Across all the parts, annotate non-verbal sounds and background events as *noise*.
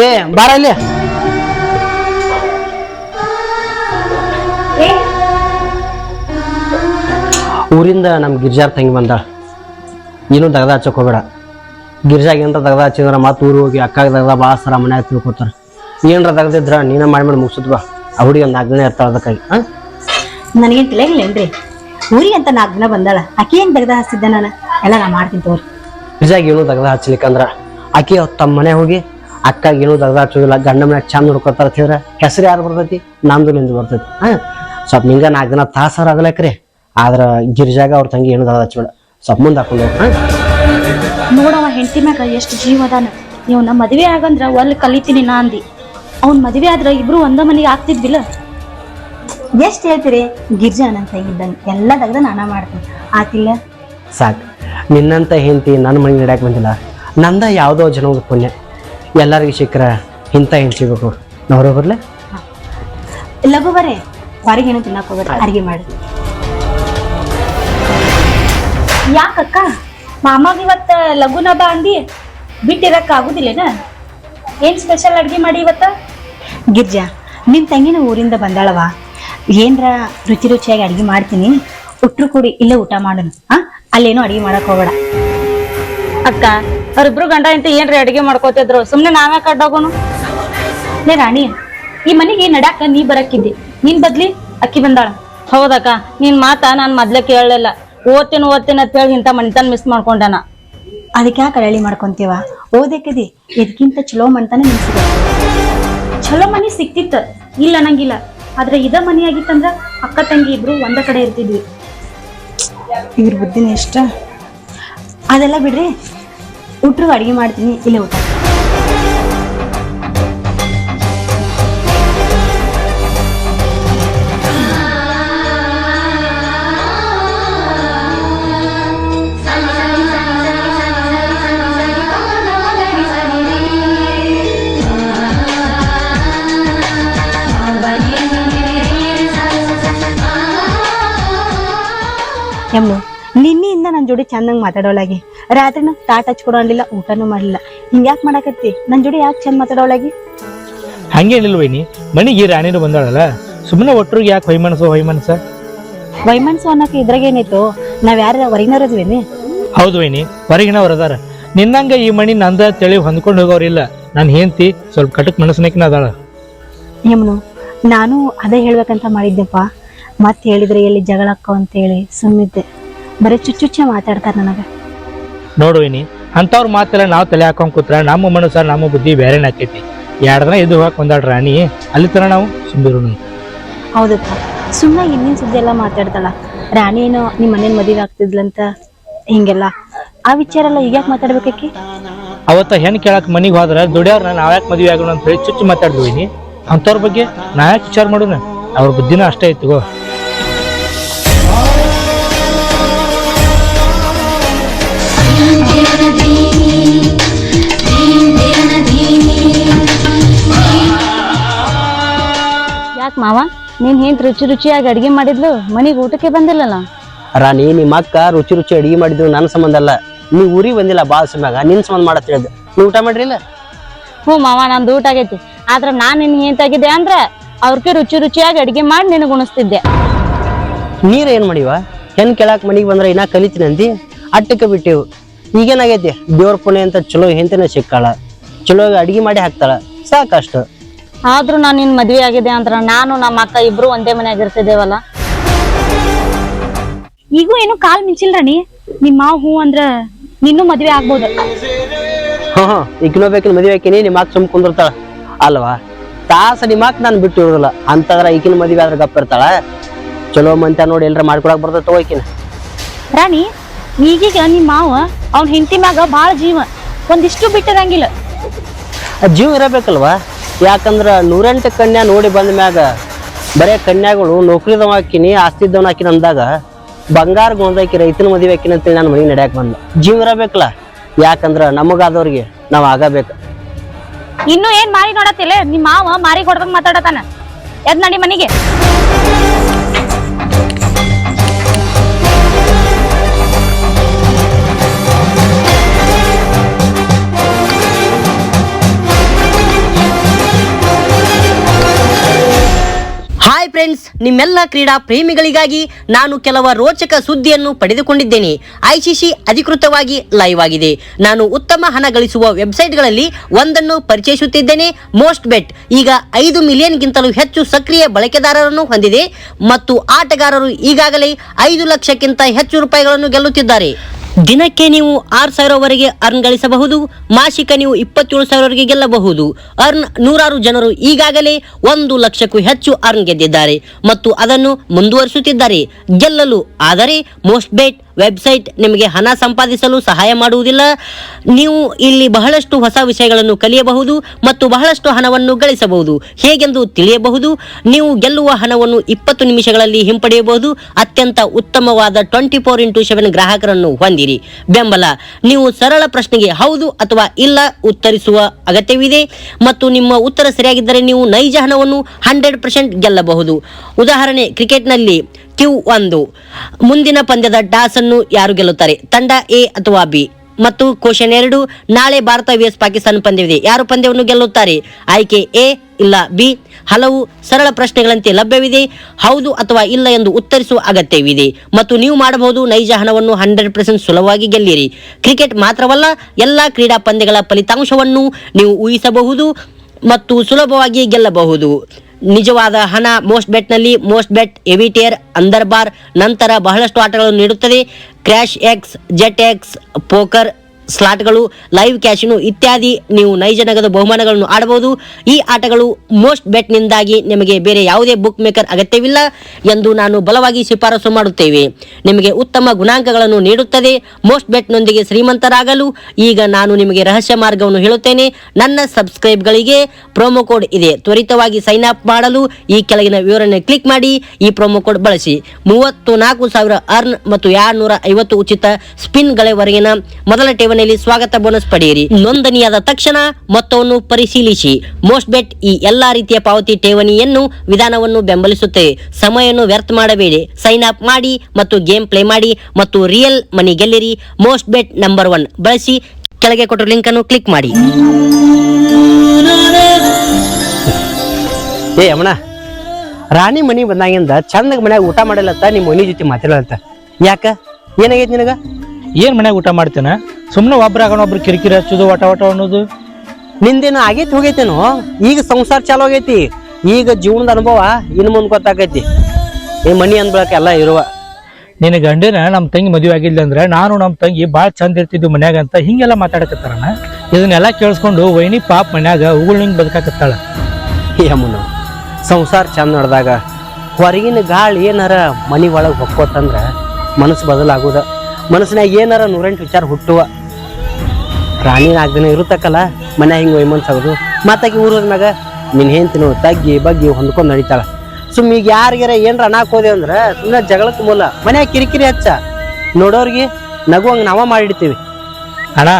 ಏ ಬಾರ ಇಲ್ಲಿ ಊರಿಂದ ನಮ್ಮ ಗಿರ್ಜಾರ್ ತಂಗಿ ಬಂದಾಳ. ನೀನು ದಗದ ಹಚ್ಚಕ್ ಹೋಗ್ಬೇಡ. ಗಿರ್ಜಾಗ ಏನ್ರ ದಗದ ಹಚ್ಚಿದ್ರ ಮತ್ತೆ ಊರು ಹೋಗಿ ಅಕ್ಕಾಗ ದಗದ ಭಾಳ ಸರ ಮನ್ಯಾಗ ತಿಳ್ಕೊತಾರ. ಏನರ ದಗದಿದ್ರ ನೀನ ಮಾಡಿ ಮಾಡಿ ಮುಗಿಸಿದ್ ಬಾ. ಆ ಹುಡುಗಿ ಒಂದು ನಾಲ್ಕು ದಿನ ಇರ್ತಾಳ ಅದಕ್ಕಾಗಿ. ಹಾಂ ನನಗೇನ್ ತಿಳಿಯಂಗಿಲ್ಲೇನ್ರಿ ಊರಿಗೆ ಅಂತ ನಾಲ್ಕು ದಿನ ಬಂದಾಳ. ಅಕ್ಕಿ ಹೆಂಗ್ ತೆಗ್ದ ಹಚ್ಚಿದ್ದೆ ನಾನು? ಎಲ್ಲ ನಾ ಮಾಡ್ತೀನಿ ತೋರಿ ಗಿರ್ಜಾಗ ಏನು ದಗದ ಹಚ್ಚಲಿಕ್ಕಂದ್ರ ಆಕಿ ತಮ್ಮ ಮನೆ ಹೋಗಿ ಅಕ್ಕಾಗ ಏನು ದಗದ ಹಚ್ಚೋದಿಲ್ಲ ಗಂಡ ಮನ್ಯಾಗ ಚಂದ ನೋಡ್ಕೊತಾರ ಹೇಳಿದ್ರೆ ಹೆಸರು ಯಾರು ಬರ್ತೈತಿ? ನಮ್ದು ನಿಂದು ಬರ್ತೈತಿ. ಹಾಂ? ಸ್ವಲ್ಪ ನಿಂಗೆ ನಾಲ್ಕು ದಿನ ತಾಸರ ಆಗಲಕ್ರಿ. ಆದ್ರೆ ಗಿರಿಜಾಗ ಅವ್ರ ತಂಗಿ ಏನು ದಗದ ಹಚ್ಚಬೇಡ ಸ್ವಲ್ಪ ಮುಂದೆ ಹಾಕೊಂಡು ಹಾಂ? ನೋಡವ ಹೆಂಡತಿ ಮ್ಯಾಗ ಎಷ್ಟು ಜೀವ ಅದಾನ. ನಮ್ಮ ಮದುವೆ ಆಗಂದ್ರ ಒಲ್ ಕಲಿತೀನಿ ನಾ ಅಂದಿ. ಅವ್ನ ಮದುವೆ ಆದ್ರ ಇಬ್ರು ಒಂದ ಮನೆಗೆ ಆಗ್ತಿದ್ವಿಲ್ಲ ಎಷ್ಟು ಹೇಳ್ತೀರಿ? ಗಿರ್ಜಾ ನನ್ನ ತಂಗಿದ್ದಂಗೆ ಎಲ್ಲ ತೆಗ್ದ ನಾನ ಮಾಡ್ತೀನಿ. ಆತಿಲ್ಲ? ಸಾಕು. ನಿನ್ನಂತ ಹೆಂಡತಿ ನನ್ನ ಮನೆಗೆ ನಡ್ಯಾಕ್ ಬಂದಿಲ್ಲ. ನಂದ ಯಾವುದೋ ಜನದ ಪುಣ್ಯ. ಎಲ್ಲರಿಗೂ ಸಿಕ್ಕರ ಇಂಥ ಹೆಣ್ಣು ಸಿಗ್ಬೇಕು ನಾವು ಬರ್ಲೆ? ಲಘು ಬರೇ ಏನು ತಿನ್ನಕ್ ಹೋಗ್ಬೇಡ. ಅಡಿಗೆ ಮಾಡಿ. ಯಾಕಕ್ಕ? ಮಾಮಾಗ ಇವತ್ತ ಲಘುನ ಬಾ ಅಂದಿ. ಬಿಟ್ಟಿರಕ್ಕ ಆಗುದಿಲ್ಲೇನ? ಏನ್ ಸ್ಪೆಷಲ್ ಅಡ್ಗೆ ಮಾಡಿ ಇವತ್ತ? ಗಿರ್ಜಾ ನಿಮ್ ತಂಗಿನ ಊರಿಂದ ಬಂದಾಳವ ಏನ್ರ ರುಚಿ ರುಚಿಯಾಗಿ ಅಡ್ಗೆ ಮಾಡ್ತೀನಿ. ಉಟ್ರು ಕೂಡಿ ಇಲ್ಲೇ ಊಟ ಮಾಡೋಣ. ಆ ಅಲ್ಲೇನು ಅಡಿಗೆ ಮಾಡಕ್ ಹೋಗ್ಬೇಡ. ಅಕ್ಕ ಅವ್ರಿಬ್ರು ಗಂಡ ಅಂತ ಏನ್ರಿ ಅಡಿಗೆ ಮಾಡ್ಕೋತಿದ್ರು? ಸುಮ್ನೆ ನಾವೇ ಕಡ್ಡೋಗೋನು ಲೇ ರಾಣಿ, ಈ ಮನೆಗೆ ನಡ್ಯಾಕ ನೀ ಬರಕ್ಕಿದ್ದಿ. ನೀನ್ ಬದ್ಲಿ ಅಕ್ಕಿ ಬಂದಾಳ. ಹೌದಕ್ಕ, ನೀನ್ ಮಾತ ನಾನ್ ಮೊದ್ಲೇ ಕೇಳಲಿಲ್ಲ. ಓದ್ತೀನಿ ಓದ್ತೀನಿ ಅಂತ ಹೇಳಿ ಇಂಥ ಮನಿತನ ಮಿಸ್ ಮಾಡ್ಕೊಂಡಾನ. ಅದಕ್ಕೆ ಯಾಕೆ ಅಳಲಿ ಮಾಡ್ಕೊಂತೀವ? ಓದಕ್ಕಿದಿ ಇದಕ್ಕಿಂತ ಚಲೋ ನಿಮ್ ಸಿಗುತ್ತೆ ಚಲೋ ಮನಿ ಸಿಕ್ತಿತ್ತು. ಇಲ್ಲ ಅನ್ನಂಗಿಲ್ಲ. ಆದ್ರೆ ಇದ ಮನಿ ಆಗಿತ್ತಂದ್ರ ಅಕ್ಕ ತಂಗಿ ಇಬ್ರು ಒಂದ ಕಡೆ ಇರ್ತಿದ್ವಿ. ಇವ್ರ ಬುದ್ಧಿನ ಎಷ್ಟ? ಅದೆಲ್ಲ ಬಿಡ್ರಿ. ಉಟ್ರು ಅಡಿಗೆ ಮಾಡ್ತೀನಿ ಇಲ್ಲೇ ಊಟ ಎಮ್ಮು ನಿನ್ನೆಯಿಂದ ನನ್ನ ಜೋಡಿ ಚಂದಂಗ್ ಮಾತಾಡೋಳಾಗಿ ರಾತ್ರಿನೂ ತಾಟ್ ಹಚ್ಕೊಡೋಲಿಲ್ಲ ಊಟನೂ ಮಾಡಲಿಲ್ಲ. ಹಿಂಗ್ ಯಾಕೆ ಮಾಡಕತ್ತಿ? ನನ್ನ ಜೋಡಿ ಯಾಕೆ ಚಂದ ಮಾತಾಡೋಳಾಗಿ ಹಂಗೇನಿಲ್ಲ ವೈನಿ. ಮನೆಗೆ ರಾಣಿರು ಬಂದಾಳಲ್ಲ. ಸುಮ್ಮನೆ ಒಟ್ಟರಿಗೆ ಯಾಕೆ ಹೊಯ್ಮನಸು ವೈಮನಸ? ವೈಮನ್ಸು ಅನ್ನೋಕೆ ಇದ್ರಾಗ ಏನೈತು ನಾವ್ ಯಾರ ಹೊರಗಿನವ್ರದ್ವೇನಿ ಹೌದು ವೈನಿ ಹೊರಗಿನವ್ರು ಅದಾರ. ನಿನ್ನಂಗ ಈ ಮಣಿ ನಂದ ತಳಿ ಹೊಂದ್ಕೊಂಡು ಹೋಗೋರಿಲ್ಲ ನಾನು ಹೇಂತಿ ಸ್ವಲ್ಪ ಕಟಕ್ ಮನಸ್ಸಿನಕಿನ ಅದಾಳ. ಯಮನು ನಾನು ಅದೇ ಹೇಳ್ಬೇಕಂತ ಮಾಡಿದ್ದೆಪ್ಪ. ಮತ್ತೆ ಹೇಳಿದ್ರೆ ಎಲ್ಲಿ ಜಗಳಕ್ಕ ಅಂತೇಳಿ ಸುಮ್ಮಿದ್ದೆ ಬರೀ ಚುಚ್ಚುಚ್ಚೆ ಮಾತಾಡ್ತಾರೆ ನನಗೆ. ನೋಡು ಅಂತವ್ರ ಅಂಥವ್ರ ಮಾತೆಲ್ಲ ನಾವು ತಲೆ ಹಾಕೊಂಡ್ ಕೂತ್ರ ನಮ್ಮ ಮನಸ್ಸ ನಮ್ಮ ಬುದ್ಧಿ ಬೇರೆನೇ ಆಕೈತಿ ಎರಡು ದಿನ ಇದು ಹಾಕಿ ಒಂದಾಡ್ರ ರಾಣಿ ಅಲ್ಲಿ ತರ ನಾವು ಸುಂಬಿರು ಹೌದಪ್ಪ ಸುಮ್ಮನೆ ಇನ್ನೇನು ಸುದ್ದಿ ಎಲ್ಲ ಮಾತಾಡ್ತಾಳ? ರಾಣಿ ಏನೋ ನಿಮ್ಮ ಮನೇನ್ ಮದುವೆ ಆಗ್ತಿದ್ಲಂತ ಹಿಂಗೆಲ್ಲ. ಆ ವಿಚಾರ ಎಲ್ಲ ಈಗ ಯಾಕೆ ಮಾತಾಡ್ಬೇಕಿ ಅವತ್ತ ಹೆಣ್ಣು ಕೇಳಕ್ ಮನಿಗೆ ಹೋದ್ರ ದುಡಿಯವ್ರನ್ನ ನಾವ್ಯಾಕೆ ಮದುವೆ ಆಗೋಣ ಅಂತ ಹೇಳಿ ಚುಚ್ಚು ಮಾತಾಡಿದ್ವಿ ವೈನಿ. ಅಂಥವ್ರ ಬಗ್ಗೆ ನಾ ಯಾಕೆ ವಿಚಾರ ಮಾಡೋಣ? ಅವ್ರ ಬುದ್ಧಿನ ಅಷ್ಟೇ ಐತಿಗೋ ಯಾಕೆ ಮಾವ? ನೀನ್ ಏನ್ ರುಚಿ ರುಚಿಯಾಗಿ ಅಡಿಗೆ ಮಾಡಿದ್ಲು? ಮನೆಗೆ ಊಟಕ್ಕೆ ಬಂದಿಲ್ಲಲ್ಲ? ನೀ ನಿಮ್ಮ ಅಕ್ಕ ರುಚಿ ರುಚಿ ಅಡಿಗೆ ಮಾಡಿದ್ದು ನನ್ನ ಸಂಬಂಧ ಅಲ್ಲ. ನೀ ಊರಿಗೆ ಬಂದಿಲ್ಲ ಭಾಳ ಸಮಯಾಗ ನಿನ್ನ ಸಂಬಂಧ ಮಾಡತ್ ಹೇಳಿದೆ ನೀವು ಊಟ ಮಾಡ್ರಿಲ್ಲ ಹ್ಞೂ ಮಾವ ನಂದು ಊಟ ಆಗೈತಿ. ಆದ್ರೆ ನಾನು ನಿನ್ ಹೆಂತಾಗಿದ್ದೆ ಅಂದ್ರೆ ಅವ್ರಿಗೆ ರುಚಿ ರುಚಿಯಾಗಿ ಅಡಿಗೆ ಮಾಡಿ ನಿನಗೆ ಉಣಿಸ್ತಿದ್ದೆ. ನೀರು ಏನ್ ಮಾಡಿವ? ಹೆಣ್ ಕೆಳಕ್ಕೆ ಮನಿಗೆ ಬಂದ್ರೆ ಇನ್ನ ಕಲಿತೀನಿ ಅಂದಿ? ಅಟ್ಟಕ್ಕೆ ಬಿಟ್ಟಿವು. ಈಗೇನಾಗೈತಿ ದೇವ್ರ ಪುಣೆ ಅಂತ ಚಲೋ ಹೆಂತಿನ ಸಿಕ್ಕಾಳ. ಚಲೋ ಅಡಿಗೆ ಮಾಡಿ ಹಾಕ್ತಾಳ. ಸಾಕಷ್ಟು. ಆದ್ರೂ ನಾನು ನಿನ್ ಮದ್ವೆ ಆಗಿದೆ ಅಂದ್ರ ನಾನು ನಮ್ಮ ಅಕ್ಕ ಇಬ್ರು ಒಂದೇ ಮನ್ಯಾಗ ಇರ್ತಿದ್ದೇವಲ್ಲ ಈಗೂ ಏನು ಕಾಲ್ ಮಿಂಚಿಲ್ರಣಿ ನಿಮ್ಮ ಮಾವ ಹೂ ಅಂದ್ರ ನಿನ್ನೂ ಮದ್ವೆ ಆಗ್ಬೋದು. ಹ್ಞೂ ಮದ್ವೆ ಹಾಕಿನಿ ಬೇಕಿನ ಮದುವೆ ಆಕಿನಿ ನಿಮ್ಮ ಅಕ್ಕ ಸುಮ್ ಕುಂದಿರ್ತಾಳ. ಅಲ್ವಾ? ತಾಸ ನಿಮ್ಮ ಅಕ್ಕ ನಾನು ಬಿಟ್ಟು ಇರೋದಿಲ್ಲ. ಅಂತಂದ್ರ ಈಗಿನ ಮದುವೆ ಆದ್ರೆ ಗಪ್ಪ ಇರ್ತಾಳ. ಚಲೋ ಮಂತ ನೋಡಿ ಎಲ್ರ ಮಾಡ್ಕೊಳಕ್ ಬರ್ತದ ತಗೋಕಿನ ರಾಣಿ ಈಗೀಗ ನಿಮ್ಮ ಮಾವ ಅವ್ನ ಹೆಂಡತಿ ಮ್ಯಾಗ ಬಾಳ ಜೀವ. ಒಂದಿಷ್ಟು ಬಿಟ್ಟಿರಂಗಿಲ್ಲ. ಜೀವ ಇರಬೇಕಲ್ವಾ? ಯಾಕಂದ್ರ ನೂರೆಂಟು ಕನ್ಯಾ ನೋಡಿ ಬಂದ ಮ್ಯಾಗ ಬರೇ ಕನ್ಯಾಗಳು ನೌಕರಿದವ ಹಾಕಿನಿ ಆಸ್ತಿದ್ದವನ ಹಾಕಿನ ಅಂದಾಗ ಬಂಗಾರ ಗೊಂದಾಕಿ ರೈತನ ಮದುವೆ ಹಾಕಿನ ಅಂತೇಳಿ ನಾನು ಮನೆಗೆ ನಡೆಯಕ್ಕೆ ಬಂದ. ಜೀವ ಇರಬೇಕಲ್ಲ? ಯಾಕಂದ್ರ ನಮಗಾದವ್ರಿಗೆ ನಾವ್ ಆಗಬೇಕು. ಇನ್ನು ಏನ್ ಮಾರಿ ನೋಡತ್ತಿಲ್ಲ ನಿಮ್ಮ ಮಾವ ಮಾರಿ ಕೊಡ್ದಂಗ್ ಮಾತಾಡತಾನ. ಎದ್ ನಡಿ ಮನಿಗೆ. ಫ್ರೆಂಡ್ಸ್ ನಿಮ್ಮೆಲ್ಲ ಕ್ರೀಡಾ ಪ್ರೇಮಿಗಳಿಗಾಗಿ ನಾನು ಕೆಲವ ರೋಚಕ ಸುದ್ದಿಯನ್ನು ಪಡೆದುಕೊಂಡಿದ್ದೇನೆ. ಐಸಿಸಿ ಅಧಿಕೃತವಾಗಿ ಲೈವ್ ಆಗಿದೆ. ನಾನು ಉತ್ತಮ ಹಣ ಗಳಿಸುವ ವೆಬ್ಸೈಟ್ಗಳಲ್ಲಿ ಒಂದನ್ನು ಪರಿಚಯಿಸುತ್ತಿದ್ದೇನೆ ಮೋಸ್ಟ್ ಬೆಟ್ ಈಗ ಐದು ಮಿಲಿಯನ್ಗಿಂತಲೂ ಹೆಚ್ಚು ಸಕ್ರಿಯ ಬಳಕೆದಾರರನ್ನು ಹೊಂದಿದೆ ಮತ್ತು ಆಟಗಾರರು ಈಗಾಗಲೇ ಐದು ಲಕ್ಷಕ್ಕಿಂತ ಹೆಚ್ಚು ರೂಪಾಯಿಗಳನ್ನು ಗೆಲ್ಲುತ್ತಿದ್ದಾರೆ. ದಿನಕ್ಕೆ ನೀವು ಆರು ಸಾವಿರವರೆಗೆ ಅರ್ನ್ ಗಳಿಸಬಹುದು, ಮಾಸಿಕ ನೀವು ಇಪ್ಪತ್ತೇಳು ಸಾವಿರವರೆಗೆ ಗೆಲ್ಲಬಹುದು. ಅರ್ನ್ ನೂರಾರು ಜನರು ಈಗಾಗಲೇ ಒಂದು ಲಕ್ಷಕ್ಕೂ ಹೆಚ್ಚು ಅರ್ನ್ ಗೆದ್ದಿದ್ದಾರೆ ಮತ್ತು ಅದನ್ನು ಮುಂದುವರಿಸುತ್ತಿದ್ದಾರೆ. ಗೆಲ್ಲಲು ಆದರೆ ಮೋಸ್ಟ್ ಬೇಟ್ ವೆಬ್ಸೈಟ್ ನಿಮಗೆ ಹಣ ಸಂಪಾದಿಸಲು ಸಹಾಯ ಮಾಡುವುದಿಲ್ಲ. ನೀವು ಇಲ್ಲಿ ಬಹಳಷ್ಟು ಹೊಸ ವಿಷಯಗಳನ್ನು ಕಲಿಯಬಹುದು ಮತ್ತು ಬಹಳಷ್ಟು ಹಣವನ್ನು ಗಳಿಸಬಹುದು. ಹೇಗೆಂದು ತಿಳಿಯಬಹುದು? ನೀವು ಗೆಲ್ಲುವ ಹಣವನ್ನು ಇಪ್ಪತ್ತು ನಿಮಿಷಗಳಲ್ಲಿ ಹಿಂಪಡೆಯಬಹುದು. ಅತ್ಯಂತ ಉತ್ತಮವಾದ ಟ್ವೆಂಟಿ ಫೋರ್ ಇಂಟು ಸೆವೆನ್ ಗ್ರಾಹಕರನ್ನು ಬೆಂಬಲ, ನೀವು ಸರಳ ಪ್ರಶ್ನೆಗೆ ಹೌದು ಅಥವಾ ಇಲ್ಲ ಉತ್ತರಿಸುವ ಅಗತ್ಯವಿದೆ ಮತ್ತು ನಿಮ್ಮ ಉತ್ತರ ಸರಿಯಾಗಿದ್ದರೆ ನೀವು ನೈಜ ಹಣವನ್ನು ಹಂಡ್ರೆಡ್ ಪರ್ಸೆಂಟ್ ಗೆಲ್ಲಬಹುದು. ಉದಾಹರಣೆ, ಕ್ರಿಕೆಟ್ನಲ್ಲಿ ಕ್ಯೂ ಒಂದು. ಮುಂದಿನ ಪಂದ್ಯದ ಟಾಸ್ ಅನ್ನು ಯಾರು ಗೆಲ್ಲುತ್ತಾರೆ? ತಂಡ ಎ ಅಥವಾ ಬಿ? ಮತ್ತು ಕ್ವಶನ್ ಎರಡು, ನಾಳೆ ಭಾರತ ವಿಎಸ್ ಪಾಕಿಸ್ತಾನ ಪಂದ್ಯವಿದೆ. ಯಾರು ಪಂದ್ಯವನ್ನು ಗೆಲ್ಲುತ್ತಾರೆ? ಆಯ್ಕೆ ಎ ಇಲ್ಲ ಬಿ? ಹಲವು ಸರಳ ಪ್ರಶ್ನೆಗಳಂತೆ ಲಭ್ಯವಿದೆ. ಹೌದು ಅಥವಾ ಇಲ್ಲ ಎಂದು ಉತ್ತರಿಸುವ ಅಗತ್ಯವಿದೆ. ಮತ್ತು ನೀವು ಮಾಡಬಹುದು ನೈಜ ಹಣವನ್ನು ಹಂಡ್ರೆಡ್ ಪರ್ಸೆಂಟ್ ಸುಲಭವಾಗಿ ಗೆಲ್ಲಿರಿ. ಕ್ರಿಕೆಟ್ ಮಾತ್ರವಲ್ಲ, ಎಲ್ಲ ಕ್ರೀಡಾ ಪಂದ್ಯಗಳ ಫಲಿತಾಂಶವನ್ನು ನೀವು ಊಹಿಸಬಹುದು ಮತ್ತು ಸುಲಭವಾಗಿ ಗೆಲ್ಲಬಹುದು. ನಿಜವಾದ ಹಣ ಮೋಸ್ಟ್ ಬೆಟ್ನಲ್ಲಿ ಮೋಸ್ಟ್ ಬೆಟ್ ಎವಿಟೇರ್ ಅಂದರ್ಬಾರ್ ನಂತರ ಬಹಳಷ್ಟು ಆಟಗಳನ್ನು ನೀಡುತ್ತದೆ. Crash X, jet X, poker ಸ್ಲಾಟ್ಗಳು, live casino ಇತ್ಯಾದಿ ನೀವು ನೈಜ ನಗದು ಬಹುಮಾನಗಳನ್ನು ಆಡಬಹುದು. ಈ ಆಟಗಳು ಮೋಸ್ಟ್ ಬೆಟ್ನಿಂದಾಗಿ ನಿಮಗೆ ಬೇರೆ ಯಾವುದೇ ಬುಕ್ ಮೇಕರ್ ಅಗತ್ಯವಿಲ್ಲ ಎಂದು ನಾನು ಬಲವಾಗಿ ಶಿಫಾರಸು ಮಾಡುತ್ತೇವೆ. ನಿಮಗೆ ಉತ್ತಮ ಗುಣಾಂಕಗಳನ್ನು ನೀಡುತ್ತದೆ. ಮೋಸ್ಟ್ ಬೆಟ್ನೊಂದಿಗೆ ಶ್ರೀಮಂತರಾಗಲು ಈಗ ನಾನು ನಿಮಗೆ ರಹಸ್ಯ ಮಾರ್ಗವನ್ನು ಹೇಳುತ್ತೇನೆ. ನನ್ನ ಸಬ್ಸ್ಕ್ರೈಬ್ಗಳಿಗೆ ಪ್ರೋಮೋ ಕೋಡ್ ಇದೆ. ತ್ವರಿತವಾಗಿ ಸೈನ್ ಅಪ್ ಮಾಡಲು ಈ ಕೆಳಗಿನ ವಿವರಣೆ ಕ್ಲಿಕ್ ಮಾಡಿ. ಈ ಪ್ರೋಮೋ ಕೋಡ್ ಬಳಸಿ. ಮೂವತ್ತು ನಾಲ್ಕು ಸಾವಿರ ಅರ್ನ್ ಮತ್ತು ಎರಡ್ನೂರ ಐವತ್ತು ಉಚಿತ ಸ್ಪಿನ್ಗಳವರೆಗಿನ ಮೊದಲ ಠೇವಣಿಯಲ್ಲಿ ಸ್ವಾಗತ ಬೋನಸ್ ಪಡೆಯಿರಿ. ನೋಂದಣಿಯಾದ ತಕ್ಷಣ ಮೊತ್ತವನ್ನು ಪರಿಶೀಲಿಸಿ. ಮೋಸ್ಟ್ ಬೆಟ್ ಈ ಎಲ್ಲಾ ರೀತಿಯ ಪಾವತಿ ಠೇವಣಿಯನ್ನು ವಿಧಾನವನ್ನು ಬೆಂಬಲಿಸುತ್ತೆ ಸಮಯವನ್ನು ವ್ಯರ್ಥ ಮಾಡಬೇಡಿ. ಸೈನ್ ಅಪ್ ಮಾಡಿ ಮತ್ತು ಗೇಮ್ ಪ್ಲೇ ಮಾಡಿ ಮತ್ತು real money ಗೆಲ್ಲಿರಿ. Mostbet number one. ಬಳಸಿ ಕೆಳಗೆ ಕೊಟ್ಟಿರೋ ಲಿಂಕ್ ಅನ್ನು ಕ್ಲಿಕ್ ಮಾಡಿ. ಏ ರಾಣಿ ಮನಿ ಬಂದಾಗಿಂದ ಚಂದಾಗ ಮನ್ಯಾಗ ಊಟ ಮಾಡಲತ್ತ ನಿಮ್ಮ ಮನಿ ಜೊತೆ ಮಾತಾಡಲತ್ತ ಯಾಕ? ಏನಾಗೈತಿ ನಿನಗ? ಏನ್ ಮನ್ಯಾಗ ಊಟ ಮಾಡ್ತೇನೆ? ಸುಮ್ಮನೆ ಒಬ್ರಾಗಣ ಒಬ್ರು ಕಿರಿಕಿರಿ ಹಚ್ಚೋದು ಒಟ ಒಟ ಅನ್ನೋದು. ನಿಂದೇನು ಆಗೈತಿ ಹೋಗೈತೇನು? ಈಗ ಸಂಸಾರ ಚಾಲು ಆಗೈತಿ. ಈಗ ಜೀವನದ ಅನುಭವ ಇನ್ನು ಮುಂದೆ ಗೊತ್ತಾಗೈತಿ. ಈ ಮನಿ ಅಂದ್ಬಳಕ ಎಲ್ಲ ಇರುವ. ನಿನ್ನ ಗಂಡಿನ ನಮ್ಮ ತಂಗಿ ಮದುವೆ ಆಗಿಲ್ಲ ಅಂದ್ರೆ ನಾನು ನಮ್ಮ ತಂಗಿ ಭಾಳ ಚಂದ ಇರ್ತಿದ್ವಿ ಮನ್ಯಾಗ ಅಂತ ಹಿಂಗೆಲ್ಲ ಮಾತಾಡಕತ್ತಾರಣ ಇದನ್ನೆಲ್ಲ ಕೇಳಿಸ್ಕೊಂಡು ವೈನಿ ಪಾಪ ಮನ್ಯಾಗ ಉಗುಳ್ ಹಿಂಗ್ ಬದುಕಾಕತ್ತಾಳ ಯಮ್ಮನು ಸಂಸಾರ ಚಂದ ನಡೆದಾಗ ಹೊರಗಿನ ಗಾಳಿ ಏನಾರ ಮನಿ ಒಳಗೆ ಹೊಕ್ಕೋತಂದ್ರ ಮನಸ್ಸು ಬದಲಾಗುದ. ಮನಸ್ಸಿನಾಗ ಏನಾರ ನೂರೆಂಟು ವಿಚಾರ ಹುಟ್ಟುವ. ರಾಣಿ ನಾಲ್ಕು ದಿನ ಇರುತ್ತಕ್ಕಲ್ಲ ಮನ್ಯಾಗ ಹಿಂಗೆ ವೈಮನ್ಸಾಗೋದು ಮತ್ತಾಕಿ ಊರೋದ್ಮ್ಯಾಗ ನಿನ್ ಹೆಂತಿನು ತಗ್ಗಿ ಬಗ್ಗಿ ಹೊಂದ್ಕೊಂಡು ನಡೀತಾಳ. ಸುಮ್ ಈಗ ಯಾರಿಗಾರ ಏನರ ಅನಾಕ್ ಹೋದೆ ಅಂದ್ರೆ ಸುಮ್ಮನೆ ಜಗಳಕ್ಕೆ ಮೂಲ. ಮನ್ಯಾಗ ಕಿರಿಕಿರಿ ಹಚ್ಚ. ನೋಡೋರಿಗೆ ನಗುವಂಗ ನಾವ ಮಾಡಿಡ್ತೀವಿ. ಅಣ್ಣ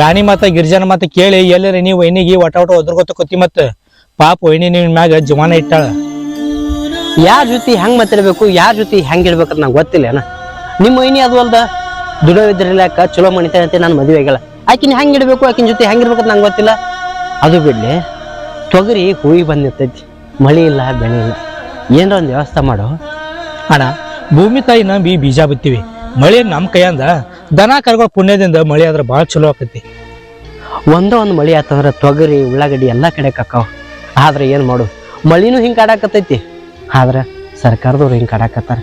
ರಾಣಿ ಮಾತ ಗಿರ್ಜನ ಮಾತ ಕೇಳಿ ಎಲ್ಲರ ನೀವು ವೈನಿಗೆ ಒಟ ಒಟ ಒದ್ರಗೊತ್ತ ಕೊತ್ತಿ ಮತ್ತ ಪಾಪ ವೈನಿ ನಿನ್ ಮ್ಯಾಗ ಜಮಾನ ಇಟ್ಟಾಳ. ಯಾರ ಜೊತೆ ಹೆಂಗ್ ಮಾತಾಡ್ಬೇಕು ಯಾರ ಜೊತೆ ಹೆಂಗ್ ಇಡ್ಬೇಕಂತ ನಂಗೆ ಗೊತ್ತಿಲ್ಲ ಏನ ನಿಮ್ಮ ಮೈನಿ ಅದು ಅಲ್ದ? ದುಡಿಯೋದ್ರಿಲ್ಲಾಕ ಚಲೋ ಮಣಿತಾನಂತೆ ನಾನು ಮದುವೆ ಆಗಿಲ್ಲ. ಆಕಿನ ಹೆಂಗೆ ಇಡಬೇಕು ಆಕಿನ ಜೊತೆ ಹೆಂಗಿರ್ಬೇಕು ಅಂತ ನಂಗೆ ಗೊತ್ತಿಲ್ಲ. ಅದು ಬಿಡ್ಲಿ ತೊಗರಿ ಹೂವಿ ಬಂದಿರ್ತೈತಿ. ಮಳೆ ಇಲ್ಲ ಬೆಳೆ ಇಲ್ಲ. ಏನಾರ ಒಂದು ವ್ಯವಸ್ಥೆ ಮಾಡು. ಅಣ್ಣ ಭೂಮಿ ತಾಯಿನ ಬಿ ಬೀಜ ಬಿತ್ತೀವಿ. ಮಳೆ ನಮ್ಮ ಕೈಯಿಂದ ದನ ಕರ್ಗೋ ಪುಣ್ಯದಿಂದ ಮಳೆ ಆದ್ರೆ ಭಾಳ ಚಲೋ ಆಕತಿ. ಒಂದೋ ಒಂದು ಮಳೆ ಆತಂದ್ರೆ ತೊಗರಿ ಉಳ್ಳಾಗಡ್ಡಿ ಎಲ್ಲ ಕಡೆ ಕಕ್ಕಾವ. ಆದ್ರೆ ಏನು ಮಾಡು ಮಳಿನೂ ಹಿಂಗೆ ಕಾಡಾಕತ್ತೈತಿ. ಆದ್ರೆ ಸರ್ಕಾರದವ್ರು ಹಿಂಗೆ ಕಾಡಾಕತ್ತಾರ.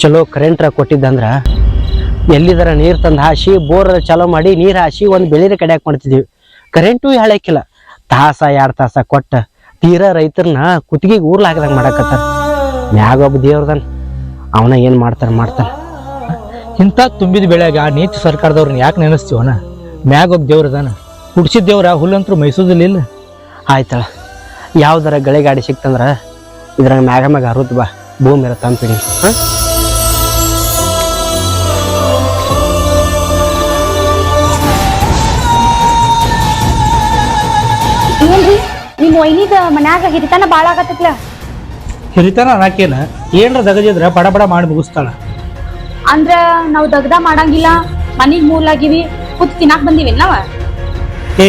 ಚಲೋ ಕರೆಂಟ್ರ ಕೊಟ್ಟಿದ್ದಂದ್ರೆ ಎಲ್ಲಿದರ ನೀರು ತಂದು ಹಾಸಿ ಬೋರ್ ಚಾಲೋ ಮಾಡಿ ನೀರು ಹಾಸಿ ಒಂದು ಬೆಳೆದ ಕಡ್ಯಾಕ್ ಮಾಡ್ತಿದ್ವಿ. ಕರೆಂಟು ಹೇಳಕ್ಕಿಲ್ಲ ತಾಸ ಎರಡು ತಾಸ ಕೊಟ್ಟ ತೀರಾ ರೈತರನ್ನ ಕುತ್ತಿಗೆಗೆ ಊರ್ಲ ಹಾಕ್ದಂಗೆ ಮಾಡಾಕತ್ತಾರ. ಮ್ಯಾಗ ಒಬ್ಬ ದೇವ್ರದನ್ ಅವನ ಏನು ಮಾಡ್ತಾನೆ ಮಾಡ್ತಾನೆ. ಇಂಥ ತುಂಬಿದ ಬೆಳೆಯಾಗ ಆ ನೀತಿ ಸರ್ಕಾರದವ್ರನ್ನ ಯಾಕೆ ನೆನೆಸ್ತೀವನ? ಮ್ಯಾಗ ಒಬ್ಬ ದೇವ್ರದಾನ. ಹುಡ್ಸಿದ ದೇವ್ರ ಹುಲ್ಲಂತರೂ ಮೈಸೂದಿಲ್ಲ ಇಲ್ಲ. ಆಯ್ತಳ. ಯಾವ್ದಾರ ಗಳೆ ಗಾಡಿ ಸಿಕ್ತಂದ್ರೆ ಇದ್ರಾಗ ಮ್ಯಾಗ ಮ್ಯಾಗ ಹರುದ್ ಬಾ. ಭೂಮಿ ಇರ ತಂಪಿಡಿ ಹಾಂ? ಏನ್ರಿ ನಿಮ್ ವೈನಿದ ಮನ್ಯಾಗ ಹಿರಿತನ ಭಾಳ ಆಗತ್ತಲ್ಲ ಹಿರಿತನ ಅನ್ನಕೇನ? ಏನ್ರ ದಗದಿದ್ರ ಬಡ ಬಡ ಮಾಡಿ ಮುಗಿಸ್ತಾಳ. ಅಂದ್ರ ನಾವು ದಗದ ಮಾಡಂಗಿಲ್ಲ ಮನಿಗ್ ಮೂಲಾಗಿವಿ ಕುತ್ ತಿನ್ನಾಕ್ ಬಂದಿವಿ ನಾವ? ಏ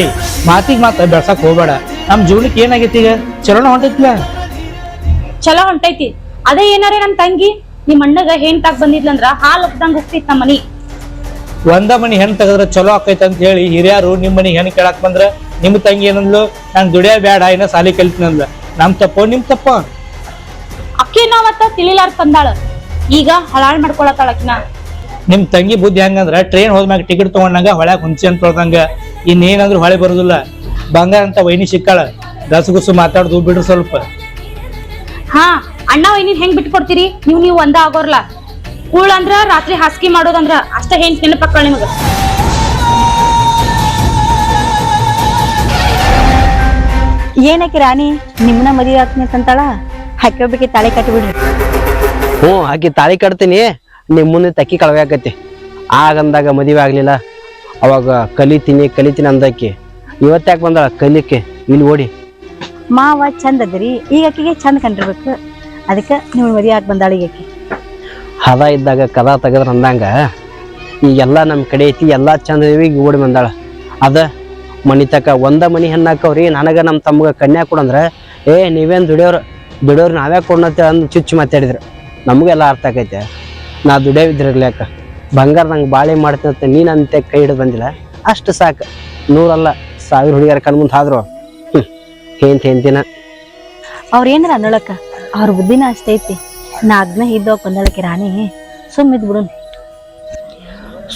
ಮಾತಿಗೆ ಮಾತ ಬೆಳ್ಸಕ್ ಹೋಗ್ಬೇಡ. ನಮ್ ಜೀವನಕ್ಕೆ ಏನಾಗೈತಿ ಈಗ? ಚಲೋನ ಹೊಂಟೈತಿಲ್ಲ ಚಲೋ ಹೊಂಟೈತಿ. ಅದೇ ಏನಾರೇ ನಮ್ಮ ತಂಗಿ? ನಿಮ್ ಅಣ್ಣಗ ಹೆಂಟಾಗ್ ಬಂದಿದ್ಲಂದ್ರ ಹಾಲು ಒಪ್ದಂಗ್ ಹೋಗ್ತಿತ್ ನಮ್ಮ ಮನಿ. ಒಂದ ಮನಿ ಹೆಣ್ ತೆಗದ್ರ ಚಲೋ ಆಕೈತಿ ಅಂತ ಹೇಳಿ ಹಿರಿಯರು ನಿಮ್ ಮನಿ ಹೆಣ್ ಕೇಳಾಕ್ ಬಂದ್ರ ನಿಮ್ ತಂಗಿ ಏನಂದ್ಲು? ನಾನು ದುಡಿಯ ಬೇಡ ಏನ ಸಾಲಿ ಕಲಿತಿನಂದ್ಲ ನಮ್ ತಪ್ಪ ನಿಮ್ ತಪ್ಪ. ಅಕ್ಕಿ ನಾವತ್ತ ತಿಳಿಲಾರ್ದ ತಂದಾಳ. ಈಗ ಹಳಾಳ್ ಮಾಡ್ಕೊಳತ್ತಾಳ ಅಕ್ಕಿನ. ನಿಮ್ ತಂಗಿ ಬುದ್ಧಿ ಹೆಂಗಂದ್ರ ಟ್ರೈನ್ ಹೋದ್ಮ್ಯಾಗ ಟಿಕೆಟ್ ತಗೊಂಡಂಗ ಹೊಳ್ಯಾಗ ಹುಂಚಿ ಅಂತ ತೊಳ್ದಂಗ ಇನ್ನೇನಂದ್ರು ಹೊಳೆ ಬರುದಿಲ್ಲ. ಬಂಗಾರ ಅಂತ ವೈನಿ ಸಿಕ್ಕಾಳ. ಗಸಗುಸು ಮಾತಾಡುದು ಬಿಡ್ರಿ ಸ್ವಲ್ಪ. ಹಾ ಅಣ್ಣ ವೈನಿ ಹೆಂಗ್ ಬಿಟ್ಕೊಡ್ತೀರಿ? ನೀವ್ ನೀವು ಒಂದ ಆಗೋರ್ಲ. ಕೂಳ್ ಅಂದ್ರ ರಾತ್ರಿ ಹಾಸಿಗೆ ಮಾಡೋದಂದ್ರ ಅಷ್ಟ ಹೆಂಗ್ ನೆನಪಕ್ಕಳ ನಿಮಗ. ಏನಕ್ಕೆ ರಾಣಿ? ನಿಮ್ಮನ್ನ ಮದುವೆ ಆಗ್ತೀನಿ ಅಂತಂತಾಳ? ಹಾಕೋಬೇಕಿ ತಾಳಿ ಕಟ್ಟಿಬಿಡ್ರಿ ಹ್ಞೂ ಆಕಿ ತಾಳಿ ಕಟ್ತೀನಿ. ನಿಮ್ಮ ಮುಂದೆ ತಕ್ಕಿ ಕಳವೆ ಆಕತಿ ಆಗಂದಾಗ ಮದುವೆ ಆಗಲಿಲ್ಲ. ಅವಾಗ ಕಲಿತೀನಿ ಕಲಿತೀನಿ ಅಂದಕ್ಕೆ. ಇವತ್ತ್ಯಾಕೆ ಬಂದಾಳ? ಕಲಿಕೆ ಇಲ್ಲಿ ಓಡಿ. ಮಾವ ಚಂದ ಅದ್ರಿ. ಈಗ ಆಕಿಗೆ ಚಂದ ಕಂಡಿರ್ಬೇಕು. ಅದಕ್ಕೆ ನಿಮ್ಮ ಮದುವೆ ಆಗಿ ಬಂದಾಳ ಈಗ ಆಕಿ. ಹದ ಇದ್ದಾಗ ಕದ ತೆಗೆದ್ರ ಅಂದಂಗ ಈಗೆಲ್ಲ ನಮ್ಮ ಕಡೆ ಐತಿ ಎಲ್ಲ ಚಂದ ಈಗ ಓಡಿ ಬಂದಾಳ. ಅದ ಮನಿ ತಕ ಒಂದ ಮನಿ ಹೆಣ್ಣಾಕವ್ರಿ ನನಗೆ ನಮ್ಮ ತಮ್ಮಗ ಕನ್ಯಾ ಕೊಡಂದ್ರ ಏ ನೀವೇನ್ ದುಡಿಯೋರು ದುಡಿಯೋರು ನಾವೇ ಕೊಡಂತ ಅಂದು ಚುಚ್ಚು ಮಾತಾಡಿದ್ರು. ನಮಗೆಲ್ಲ ಅರ್ಥ ಆಕೈತೆ ನಾ ದುಡಿಯೋವಿದ್ರಿರ್ಲಿಕ್ಕ ಬಂಗಾರ ನಂಗೆ ಬಾಳೆ ಮಾಡ್ತೀನಿ ಅಂತ ನೀನ್ ಅಂತೆ ಕೈ ಹಿಡಿದು ಬಂದಿಲ್ಲ. ಅಷ್ಟು ಸಾಕು. ನೂರಲ್ಲ ಸಾವಿರ ಹುಡುಗಿಯರ ಕಣ್ಮುಂದ್ ಆದ್ರು ಹ್ಞೂ ಹೇಂತ ಹೇಂತಿನ ಅವ್ರ ಏನಾರ ಅನ್ನೋಳಕ್ಕ? ಅವ್ರ ಬುದ್ಧಿನ ಅಷ್ಟೈತಿ ನಾ ಅದನ್ನ ಇದ್ದೋ ಕೊಂದಳಕ್ಕೆ ರಾಣಿ. ಸುಮ್ಮಿದ್ ಬಿಡು.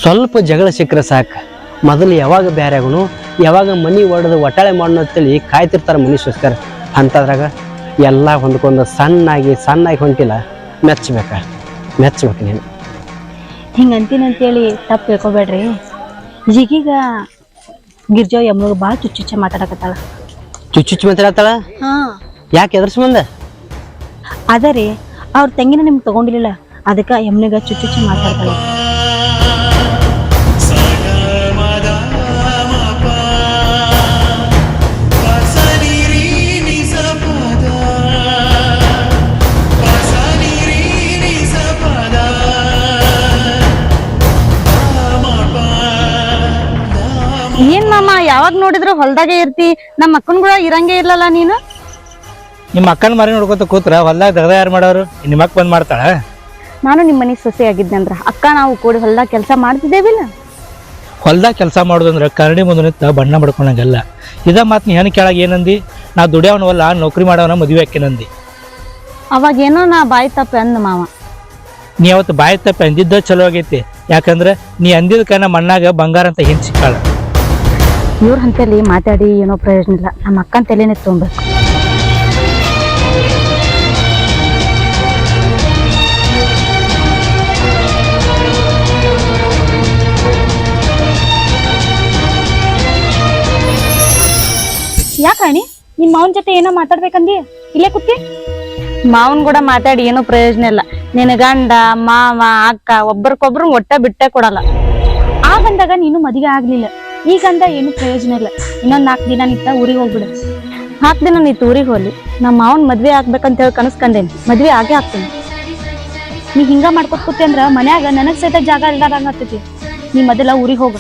ಸ್ವಲ್ಪ ಜಗಳ ಸಿಕ್ಕರೆ ಸಾಕು. ಮೊದಲು ಯಾವಾಗ ಬೇರೆ ಆಗುನು ಯಾವಾಗ ಮನಿ ಒಡೆದು ಒಟ್ಟಾಳೆ ಮಾಡೋಣ ಅಂತೇಳಿ ಕಾಯ್ತಿರ್ತಾರೆ ಮನುಷ್ಯಸ್ಕರ ಅಂಥದ್ರಾಗ ಎಲ್ಲ ಹೊಂದ್ಕೊಂಡು ಸಣ್ಣಾಗಿ ಸಣ್ಣಾಗಿ ಹೊಂಟಿಲ್ಲ ಮೆಚ್ಚಬೇಕ ಮೆಚ್ಚಬೇಕು ನೀನು. ಹಿಂಗೆ ಅಂತೀನಿ ಅಂತೇಳಿ ತಪ್ಪು ತಿಳ್ಕೊಬೇಡ್ರಿ. ಈಗೀಗ ಗಿರ್ಜಾ ಯಮ್ಮಗ ಭಾಳ ಚುಚ್ಚುಚ್ಚ ಮಾತಾಡಕತ್ತಾಳ. ಚುಚ್ಚುಚ್ಚ ಮಾತಾಡತ್ತಾಳ? ಹಾ. ಯಾಕೆ ಎದ್ರ ಸಂಬಂಧ? ರೀ ಅವ್ರ ತಂಗಿನ ನಿಮ್ಗೆ ತಗೊಂಡಿಲ್ಲ ಅದಕ್ಕೆ ಯಮ್ಮನಿಗೆ ಚುಚ್ಚುಚ್ಚ ಮಾತಾಡ್ತಾಳ. ಯಾವಾಗ ನೋಡಿದ್ರು ಹೊಲ್ದಾಗೆ ಇರ್ತಿ ನಮ್ಮ ಅಕ್ಕನ್ ಕೂಡ ಇರಂಗೆ ಇರ್ಲಲ್ಲ ನೀನು? ನಿಮ್ಮ ಅಕ್ಕನ ಮರಿ ನೋಡ್ಕೊತ ಕೂತ್ರ ಹೊಲ್ದಾಗ ದಗದ ಯಾರು ಮಾಡೋರು? ನಿಮ್ಮ ಅಕ್ಕ ಬಂದ್ ಮಾಡ್ತಾಳ? ನಾನು ನಿಮ್ಮ ಮನೆ ಸೊಸೆ ಆಗಿದ್ದೆ ಅಂದ್ರ ಅಕ್ಕ ನಾವು ಕೂಡಿ ಹೊಲ್ದಾಗ ಕೆಲಸ ಮಾಡ್ತಿದ್ದೇವಿಲ್ಲ? ಹೊಲ್ದಾಗ ಕೆಲಸ ಮಾಡೋದಂದ್ರ ಕರಡಿ ಮುಂದೆ ನಿಂತ ಬಣ್ಣ ಮಾಡ್ಕೊಂಡಂಗಲ್ಲ. ಇದ ಮಾತು ನೀ ಹೆಣ್ಣು ಕೆಳಗೆ ಏನಂದಿ? ನಾ ದುಡಿಯವನವಲ್ಲ ನೌಕರಿ ಮಾಡೋನ ಮದುವೆ ಹಾಕಿನಂದಿ ಅವಾಗ ಏನೋ ನಾ ಬಾಯಿ ತಪ್ಪ ಅಂದ ಮಾವ. ನೀ ಅವತ್ತು ಬಾಯಿ ತಪ್ಪಿ ಅಂದಿದ್ದ ಚಲೋ ಆಗೈತಿ. ಯಾಕಂದ್ರೆ ನೀ ಅಂದಿದ್ಕ ನಮ್ಮ ಮಣ್ಣಾಗ ಬಂಗಾರ ಅಂತ ಹಿಂದ್ ಸಿಕ್ಕಾಳ? ಇವ್ರ ಹಂತಲ್ಲಿ ಮಾತಾಡಿ ಏನೋ ಪ್ರಯೋಜನ ಇಲ್ಲ. ನಮ್ಮ ಅಕ್ಕನ ತಲೆನೇ ತೊಗೊಬೇಕು ಯಾಕಣಿ ನಿಮ್ಮ ಮಾವನ ಜೊತೆ ಏನೋ ಮಾತಾಡ್ಬೇಕಂದಿ? ಇಲ್ಲೇ ಕೂತಿ ಮಾವನ್ ಕೂಡ ಮಾತಾಡಿ ಏನೋ ಪ್ರಯೋಜನ ಇಲ್ಲ. ನಿನ್ನ ಗಂಡ ಮಾವ ಅಕ್ಕ ಒಬ್ಬರಿಗೊಬ್ರು ಒಟ್ಟ ಬಿಟ್ಟೆ ಕೊಡಲ್ಲ. ಆ ಬಂದಾಗ ನೀನು ಮದುವೆ ಆಗ್ಲಿಲ್ಲ. ಈಗಂದ ಏನು ಪ್ರಯೋಜನ ಇಲ್ಲ. ಇನ್ನೊಂದ್ ನಾಲ್ಕು ದಿನ ನಿಂತ ಊರಿಗೆ ಹೋಗ್ಬಿಡು. ನಾಲ್ಕು ದಿನ ನೀ ಊರಿಗೆ ಹೋಗ್ಲಿ. ನಮ್ಮ ಮಾವನ್ ಮದ್ವೆ ಆಗ್ಬೇಕಂತ ಹೇಳಿ ಕನಸ್ಕಂಡೇನಿ ಮದ್ವೆ ಆಗೇ ಆಗ್ತೀನಿ. ನೀ ಹಿಂಗ ಮಾಡ್ಕೊತ್ ಕೂತಿ ಅಂದ್ರ ಮನ್ಯಾಗ ನನಗ್ ಸಹಿತ ಜಾಗ ಇಲ್ದಂಗ ಆಗ್ತೈತಿ. ನೀ ಮೊದಲ ಊರಿಗೆ ಹೋಗು.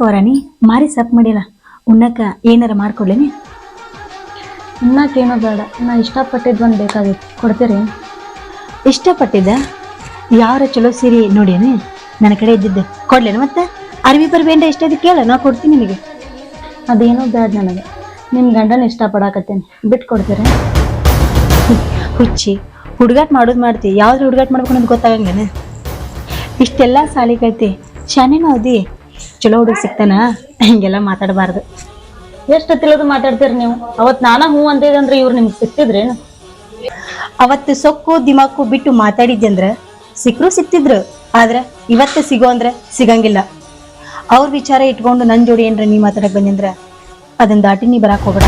ಯಾಕೆ ರಾಣಿ ಮಾರಿ ಸಪ್ ಮಾಡಿಲ್ಲ. ಉಣ್ಣಕ್ಕ ಏನಾರ ಮಾಡ್ಕೊಡ್ಲೇನಿ? ಏನೋ ಬೇಡ. ನಾ ಇಷ್ಟಪಟ್ಟಿದ್ದು ಒಂದು ಬೇಕಾಗಿತ್ತು. ಕೊಡ್ತೀರಿ? ಇಷ್ಟಪಟ್ಟಿದ್ದ? ಯಾರ ಚಲೋ ಸೀರೆ ನೋಡೇನಿ? ನನ್ನ ಕಡೆ ಇದ್ದಿದ್ದೆ. ಕೊಡ್ಲೇನು ಮತ್ತೆ? ಅರ್ವಿ ಬರ್ಬೇಂಡ ಎಷ್ಟಾದ ಕೇಳ ನಾ ಕೊಡ್ತೀನಿ ನಿಮಗೆ ಅದೇನೋ ಬೇಡ ನನಗೆ. ನಿಮ್ಮ ಗಂಡನ ಇಷ್ಟಪಡಾಕತ್ತೇನೆ. ಬಿಟ್ಟು ಕೊಡ್ತೀರ? ಹುಚ್ಚಿ ಹುಡುಗಾಟ ಮಾಡೋದು ಮಾಡ್ತಿ. ಯಾವ್ದು ಹುಡುಗಾಟ ಮಾಡ್ಬೇಕು ಅನ್ನೋದು ಗೊತ್ತಾಗಂಗೇನೆ? ಇಷ್ಟೆಲ್ಲ ಸಾಲಿ ಕಲ್ತಿ ಶಾನೇನೋ ಅದಿ. ಚಲೋ ಹುಡುಗ ಸಿಗ್ತಾನ ಹಿಂಗೆಲ್ಲ ಮಾತಾಡಬಾರ್ದು. ಎಷ್ಟು ತಿಳಿದು ಮಾತಾಡ್ತೀರಿ ನೀವು? ಅವತ್ತು ನಾನ ಹೂ ಅಂತಿದ್ರೆ ಅಂದ್ರೆ ಇವ್ರು ನಿಮ್ಗೆ ಸಿಕ್ತಿದ್ರೇನು? ಅವತ್ತು ಸೊಕ್ಕು ದಿಮಾಕು ಬಿಟ್ಟು ಮಾತಾಡಿದ್ದೆ ಅಂದ್ರ ಸಿಕ್ಕರು ಸಿಕ್ತಿದ್ರು ಆದ್ರೆ ಇವತ್ತು ಸಿಗೋ ಅಂದ್ರೆ ಸಿಗಂಗಿಲ್ಲ. ಅವ್ರ ವಿಚಾರ ಇಟ್ಕೊಂಡು ನನ್ನ ಜೋಡಿ ಏನ್ರ ನೀ ಮಾತಾಡಕ್ ಬಂದಿಂದ್ರ ಅದನ್ನ ದಾಟಿ ನೀ ಬರಕ್ ಹೋಗ್ಬೇಡ.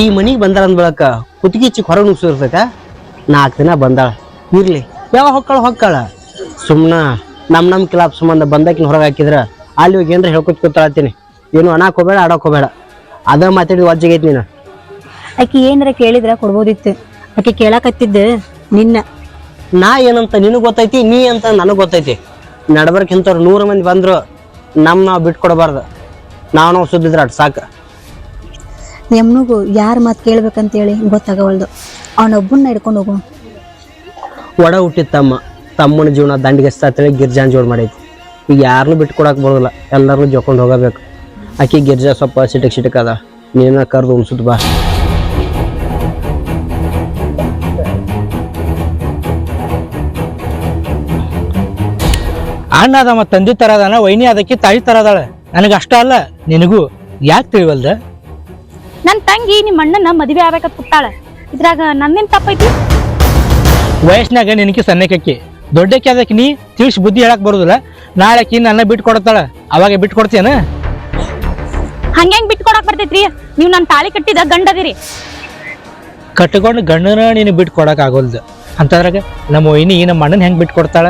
ಈ ಮನಿಗೆ ಬಂದಾರ ಅಂದ್ ಬಳಕ ಕುತ್ತಿಗೆ ಹೊರ ಹೊರಗೆ ನುಗ್ಸಿರ್ತೈತ? ನಾಲ್ಕು ದಿನ ಬಂದಾಳ. ಇರ್ಲಿ ಯಾವಾಗ ಹೊಕ್ಕಾಳ ಹೊಕ್ಕಾಳ? ಸುಮ್ಮನ ನಮ್ಮ ನಮ್ಮ ಕಿಲಾಪ್ ಸಂಬಂಧ ಬಂದಾಕಿನ ಹೊರಗೆ ಹಾಕಿದ್ರ ಅಲ್ಲಿ ಹೋಗಿ ಏನಾರ ಹೇಳ್ಕೊತ ಕೂತಾಳತ್ತೀನಿ. ಏನು ಅನಾಕ್ ಹೋಗ್ಬೇಡ ಆಡಕ್ ಹೋಗ್ಬೇಡ. ಅದ ಮಾತಾಡಿ ವಜ್ಜಿಗೈತಿ ನೀನು. ಆಕಿ ಏನಾರ ಕೇಳಿದ್ರೆ ಕೊಡ್ಬೋದಿತ್ತು. ಆಕೆ ಕೇಳಾಕತ್ತಿದ್ದ ನಿನ್ನ. ನಾ ಏನಂತ ನಿನಗೆ ಗೊತ್ತೈತಿ ನೀ ಅಂತ ನನಗೆ ಗೊತ್ತೈತಿ. ನಡಬರ್ಕಿಂತವ್ರು ನೂರು ಮಂದಿ ಬಂದರು ನಮ್ಮ ನಾವು ಬಿಟ್ಕೊಡ್ಬಾರ್ದು. ನಾವು ನಾವು ಸುದ್ದಿದ್ರೆ ಅಟ್ ಸಾಕು. ಯಮ್ನಿಗೂ ಯಾರ ಮಾತು ಕೇಳ್ಬೇಕಂತೇಳಿ ಗೊತ್ತಾಗವಲ್ದು. ಅವನೊಬ್ಬನ್ನ ಹಿಡ್ಕೊಂಡು ಹೋಗು. ಒಡ ಹುಟ್ಟಿದ ತಮ್ಮ ತಮ್ಮನ ಜೀವನ ದಂಡಿಗೆ ಅಂತೇಳಿ ಗಿರ್ಜಾನ್ ಜೋಡ್ ಮಾಡೈತಿ. ಈಗ ಯಾರನ್ನೂ ಬಿಟ್ಕೊಡಕ್ ಬರೋದಿಲ್ಲ ಎಲ್ಲರನ್ನೂ ಜೋಕೊಂಡು ಹೋಗಬೇಕು. ಆಕಿ ಗಿರ್ಜಾ ಸ್ವಲ್ಪ ಸಿಟಕ್ ಸಿಟಕ್ ಅದ ನೀನ ಕರ್ದು ಉಣ್ಸುದ್ ಬಾ. ಅಣ್ಣ ಅದ ಮತ್ತ ತಂದೆ ಥರ ಅದಾನ ವೈನಿ ಅದಕ್ಕೆ ತಾಯಿ ತರದಾಳೆ. ನನಗೆ ನನಗ ಅಷ್ಟ ಅಲ್ಲ ನಿನಗೂ ಯಾಕೆ ತಿಳಿವಲ್ದ? ನನ್ ತಂಗಿ ನಿಮ್ಮ ಅಣ್ಣನ ಮದ್ವೆ ಆಗ್ಬೇಕಂತ ಕುತ್ತಾಳ ಇದ್ರಾಗ ನನ್ನೇನ್ ತಪ್ಪೈತಿ? ವಯಸ್ಸಿನಾಗ ನಿನಗೆ ಸಣ್ಣಕಿ ದೊಡ್ಡಕ್ಕೆ ಅದಕ್ಕೆ ನೀ ತಿಳಿಸಿ ಬುದ್ಧಿ ಹೇಳಕ್ ಬರುದಿಲ್ಲ. ನಾಳೆ ಆಕಿ ನನ್ನ ಬಿಟ್ಟು ಕೊಡತ್ತಾಳ ಅವಾಗ ಬಿಟ್ಟು ಕೊಡ್ತೀಯನ? ಹಂಗ್ಯಾಂಗ್ ಬಿಟ್ಟು ಕೊಡಕ್ ಬರ್ತೈತ್ರಿ? ನೀವು ನನ್ನ ತಾಳಿ ಕಟ್ಟಿದ ಗಂಡದಿರಿ. ಕಟ್ಕೊಂಡು ಗಂಡನ ನೀನು ಬಿಟ್ಟು ಕೊಡಕ್ ಆಗೋಲ್ದು. ಅಂತದ್ರಾಗ ನಮ್ಮ ಒಯ್ನಿ ನಮ್ಮ ಅಣ್ಣನ ಹೆಂಗ್ ಬಿಟ್ಟು ಕೊಡ್ತಾಳ?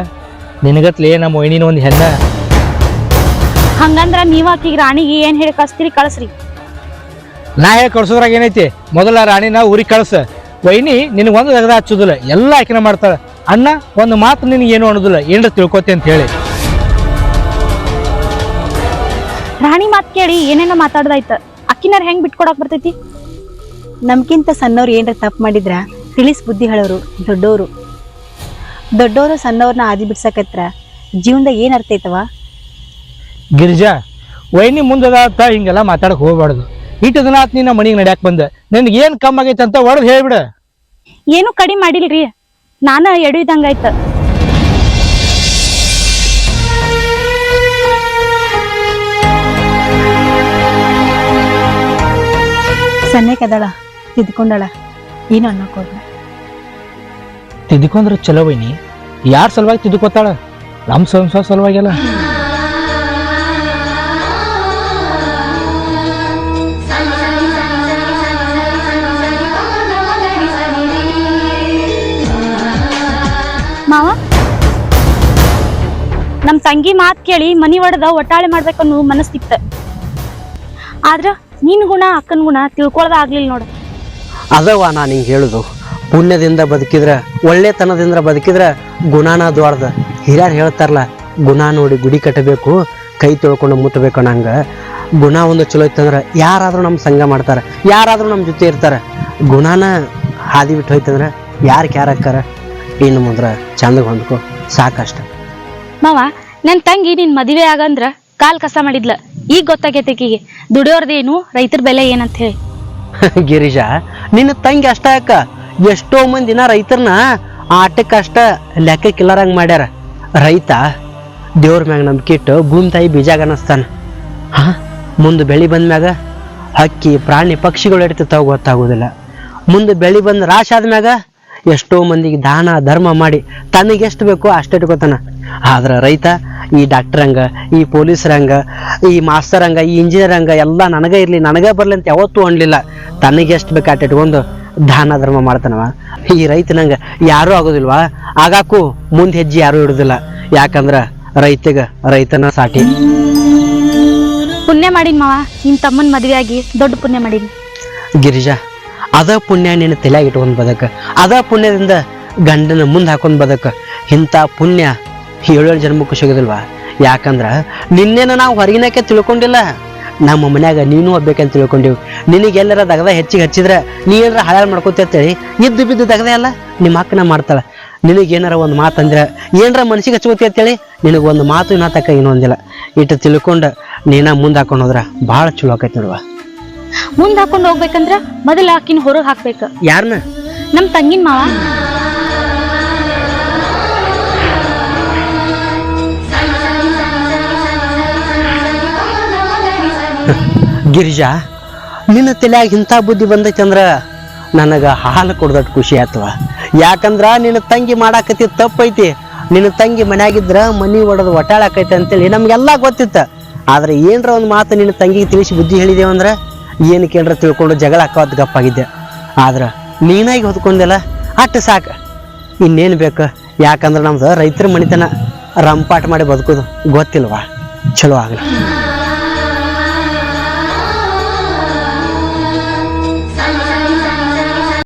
ನಿನಗತ್ಲೇ ನಮ್ಮ ಒಯ್ನಿನ ಒಂದು ಹೆಣ್ಣ. ಹಂಗಂದ್ರ ನೀವ್ ಆಕಿಗೆ ರಾಣಿಗೆ ಏನ್ ಹೇಳಿ ಕಳಿಸ್ತೀರಿ ಕಳಿಸ್ರಿ. ನಾ ಹೇಳಿ ಕಳ್ಸೋದ್ರಾಗ ಏನೈತಿ? ಮೊದಲ ರಾಣಿನ ಊರಿಗೆ ಕಳ್ಸ. ವೈನಿ ನಿನಗೆ ಒಂದು ತೆಗೆದ ಹಚ್ಚೋದಿಲ್ಲ ಎಲ್ಲ ಆಕಿನ ಮಾಡ್ತಾಳೆ. ಅಣ್ಣ ಒಂದು ಮಾತು ನಿನಗೆ ಏನು ಅನ್ನೋದಿಲ್ಲ ಏನ್ರ ತಿಳ್ಕೊತಿ ಅಂತ ಹೇಳಿ. ರಾಣಿ ಮಾತ್ ಕೇಳಿ ಏನೇನೋ ಮಾತಾಡ್ದಾಯ್ತ. ಅಕ್ಕಿನಾರ ಹೆಂಗ್ ಬಿಟ್ಕೊಡಕ್ ಬರ್ತೈತಿ? ನಮ್ಗಿಂತ ಸಣ್ಣವ್ರು ಏನರ ತಪ್ಪು ಮಾಡಿದ್ರ ತಿಳಿಸ್ ಬುದ್ಧಿ ಹೇಳೋರು ದೊಡ್ಡೋರು. ದೊಡ್ಡೋರು ಸಣ್ಣವ್ರನ್ನ ಆದಿ ಬಿಡ್ಸಕತ್ರ ಜೀವನದ ಏನ್ ಅರ್ಥ ಐತವ? ಗಿರಿಜಾ ವೈನಿ ಮುಂದದ ಅಂತ ಹಿಂಗೆಲ್ಲ ಮಾತಾಡಕ್ ಹೋಗ್ಬಾರ್ದು. ಇಟ್ಟು ದಿನ ಆತ್ ನಿನ್ನ ಮನೆಗೆ ನಡ್ಯಾಕ್ ಬಂದ. ನಿನ್ಗೆ ಏನ್ ಕಮ್ಮಿ ಆಗೈತೆ ಅಂತ ಹೊಡೆದು ಹೇಳ್ಬಿಡ. ಏನು ಕಡಿಮೆ ಮಾಡಿಲ್ರಿ? ನಾನ ಎಡು ಇದ್ದಂಗಾಯ್ತ ಅದಳ ತಿದ್ಕೊಂಡಳ. ಏನು ಅನ್ನಕ್ ಹೋಗ್ಲ ತಿದ್ಕೊಂಡ್ರೆ ಚಲೋ ವೈನಿ. ಯಾರ ಸಲುವಾಗಿ ತಿದ್ಕೋತಾಳ? ನಮ್ಮ ಸಂಸಾರ ಸಲುವಾಗಿಲ್ಲ ತಂಗಿ ಮಾತ್ ಕೇಳಿ ಮನಿ ಒಡೆದ ಒಟ್ಟಾಳೆ ಮಾಡ್ಬೇಕನ್ನೋ ಮನಸ್ಸಿತ್ತ. ಆದ್ರ ನಿನ್ ಗುಣ ಅಕ್ಕನ ಗುಣ ತಿಳ್ಕೊಳ್ದ ಆಗ್ಲಿಲ್ಲ ನೋಡ. ಅದವ ನಾನು ಹಿಂಗೆ ಹೇಳುದು. ಪುಣ್ಯದಿಂದ ಬದುಕಿದ್ರ ಒಳ್ಳೆತನದಿಂದ ಬದುಕಿದ್ರ ಗುಣಾನ ದ್ವಾರದ. ಹಿರಿಯರು ಹೇಳ್ತಾರಲ್ಲ ಗುಣ ನೋಡಿ ಗುಡಿ ಕಟ್ಟಬೇಕು ಕೈ ತೊಳ್ಕೊಂಡು ಮುಟ್ಟಬೇಕು ಅನ್ನಂಗ ಗುಣ ಒಂದು ಚಲೋ ಇತ್ತಂದ್ರ ಯಾರಾದ್ರೂ ನಮ್ಮ ಸಂಘ ಮಾಡ್ತಾರ ಯಾರಾದ್ರೂ ನಮ್ಮ ಜೊತೆ ಇರ್ತಾರ. ಗುಣಾನ ಹಾದಿ ಬಿಟ್ಟು ಹೋಯ್ತಂದ್ರ ಯಾರು ಕ್ಯಾರ ಅಕ್ಕಾರ ಇನ್ನು ಮುಂದ್ರ ಚಂದಗೆ ಹೊಂದ್ಕೊ ಸಾಕಷ್ಟ. ಮಾವ ನನ್ ತಂಗಿ ನಿನ್ ಮದುವೆ ಆಗಂದ್ರ ಕಾಲ್ ಕಸ ಮಾಡಿದ್ಲ. ಈಗ ಗೊತ್ತಾಗೈತೆ ಆಕಿಗೆ ದುಡಿಯೋರ್ದೇನು ರೈತರ ಬೆಲೆ ಏನಂತ ಹೇಳಿ. *laughs* ಗಿರಿಜಾ, ನಿನ್ನ ತಂಗಿ ಅಷ್ಟ ಯಾಕ? ಎಷ್ಟೋ ಮಂದಿನ ರೈತರನ್ನ ಆಟಕ್ಕೆ ಅಷ್ಟ ಲೆಕ್ಕಕ್ಕಿಲ್ಲರಂಗ್ ಮಾಡ್ಯಾರ. ರೈತ ದೇವ್ರ ಮ್ಯಾಗ ನಂಬಿಕೆ ಇಟ್ಟು ಭೂಮಿ ತಾಯಿ ಬೀಜಾಗ ಅನ್ನಿಸ್ತಾನ. ಹಾ? ಮುಂದೆ ಬೆಳಿ ಬಂದ್ಮ್ಯಾಗ ಹಕ್ಕಿ ಪ್ರಾಣಿ ಪಕ್ಷಿಗಳು ಇಡ್ತಿರ್ತಾವ ಗೊತ್ತಾಗೋದಿಲ್ಲ. ಮುಂದೆ ಬೆಳಿ ಬಂದು ರಾಶ್ ಆದ್ಮ್ಯಾಗ ಎಷ್ಟೋ ಮಂದಿಗೆ ದಾನ ಧರ್ಮ ಮಾಡಿ ತನಗೆ ಎಷ್ಟು ಬೇಕೋ ಅಷ್ಟು ಇಟ್ಕೋತಾನ. ಆದ್ರೆ ರೈತ ಈ ಡಾಕ್ಟರ್ ಹಂಗ ಈ ಪೊಲೀಸ್ ಹಂಗ ಈ ಮಾಸ್ತರ್ ಹಂಗ ಈ ಇಂಜಿನಿಯರ್ ಹಂಗ ಎಲ್ಲ ನನಗ ಇರ್ಲಿ ನನಗ ಬರ್ಲಿ ಅಂತ ಯಾವತ್ತೂ ಅನ್ಲಿಲ್ಲ. ತನಗೆ ಎಷ್ಟು ಬೇಕು ಅಟ್ ಇಟ್ಕೊಂಡು ದಾನ ಧರ್ಮ ಮಾಡ್ತಾನವ. ಈ ರೈತನಂಗ ಯಾರೂ ಆಗೋದಿಲ್ವಾ? ಆಗಾಕು ಮುಂದೆ ಹೆಜ್ಜೆ ಯಾರೂ ಇಡುದಿಲ್ಲ. ಯಾಕಂದ್ರ ರೈತಗ ರೈತನ ಸಾಟಿ. ಪುಣ್ಯ ಮಾಡಿನ್ ಮಾವ ನಿಮ್ ತಮ್ಮನ ಮದ್ವೆ ಆಗಿ ದೊಡ್ಡ ಪುಣ್ಯ ಮಾಡಿನ್. ಗಿರಿಜಾ ಅದ ಪುಣ್ಯ ನಿನ್ನ ತಲೆಯಾಗ ಇಟ್ಕೊಂಡು ಬದಕ. ಅದ ಪುಣ್ಯದಿಂದ ಗಂಡನ ಮುಂದೆ ಹಾಕೊಂಡು ಬದಕ. ಇಂಥ ಪುಣ್ಯ ಏಳೇಳು ಜನ್ಮಕ್ಕೂ ಸಿಗೋದಿಲ್ವಾ? ಯಾಕಂದ್ರ ನಿನ್ನೇನ ನಾವು ಹೊರಗಿನಕ್ಕೆ ತಿಳ್ಕೊಂಡಿಲ್ಲ. ನಮ್ಮ ಮನ್ಯಾಗ ನೀನು ಹೋಗ್ಬೇಕಂತ ತಿಳ್ಕೊಂಡಿವಿ. ನಿನಗೆಲ್ಲರ ದಗದ ಹೆಚ್ಚಿಗೆ ಹಚ್ಚಿದ್ರೆ ನೀ ಏನಾರ ಹಾಳಾಳು ಮಾಡ್ಕೋತಿರ್ತೇಳಿ ಇದ್ದು ಬಿದ್ದು ದಗದ ಅಲ್ಲ, ನಿಮ್ಮ ಅಕ್ಕನ ಮಾಡ್ತಾಳೆ. ನಿನಗೆ ಏನಾರ ಒಂದು ಮಾತು ಅಂದ್ರೆ ಏನಾರ ಮನ್ಸಿಗೆ ಹಚ್ಕೋತಿ ಅಂತೇಳಿ ನಿನಗೆ ಒಂದು ಮಾತು ಇನ್ನ ತಕ್ಕ ಇನ್ನೊಂದಿಲ್ಲ. ಇಟ್ಟು ತಿಳ್ಕೊಂಡು ನೀನ ಮುಂದೆ ಹಾಕೊಂಡು ಹೋದ್ರ ಭಾಳ ಚಲೋ ಆಕೈತಿ ನೋಡುವ. ಮುಂದ್ ಹಾಕೊಂಡ್ ಹೋಗ್ಬೇಕಂದ್ರ ಮೊದಲ ಆಕಿನ ಹೊರಗ್ ಹಾಕ್ಬೇಕ. ಯಾರನ್ನ ನಮ್ ತಂಗಿನ ಮಾವ. ಗಿರಿಜಾ ನಿನ್ನ ತಲೆಯಾಗ ಇಂಥ ಬುದ್ಧಿ ಬಂದೈತಿ ಅಂದ್ರ ನನಗ ಹಾಲು ಕೊಡ್ದಟ್ ಖುಷಿ ಆತವ ಯಾಕಂದ್ರ ನಿನ್ನ ತಂಗಿ ಮಾಡಾಕತಿ ತಪ್ಪೈತಿ. ನಿನ್ನ ತಂಗಿ ಮನ್ಯಾಗಿದ್ರ ಮನಿ ಒಡದು ಒಟ್ಟಾಳಾಕೈತಿ ಅಂತೇಳಿ ನಮ್ಗೆಲ್ಲ ಗೊತ್ತಿತ್ತ. ಆದ್ರೆ ಏನ್ರ ಒಂದು ಮಾತು ನಿನ್ನ ತಂಗಿಗೆ ತಿಳಿಸಿ ಬುದ್ಧಿ ಹೇಳಿದೇವಂದ್ರ ಏನು ಕೇಳ್ರ ತಿಳ್ಕೊಂಡು ಜಗಳ ಹಾಕೋದು ಗಪ್ಪಾಗಿದ್ದೆ ಆದ್ರೆ ನೀನಾಗಿ ಹೊದ್ಕೊಂಡೆಲ್ಲ ಅಟ್ಟು ಸಾಕು. ಇನ್ನೇನು ಬೇಕು? ಯಾಕಂದ್ರೆ ನಮ್ದು ರೈತರ ಮನಿತನ ರಂಪಾಟ ಮಾಡಿ ಬದುಕೋದು ಗೊತ್ತಿಲ್ವಾ? ಚಲೋ ಆಗಲಿ.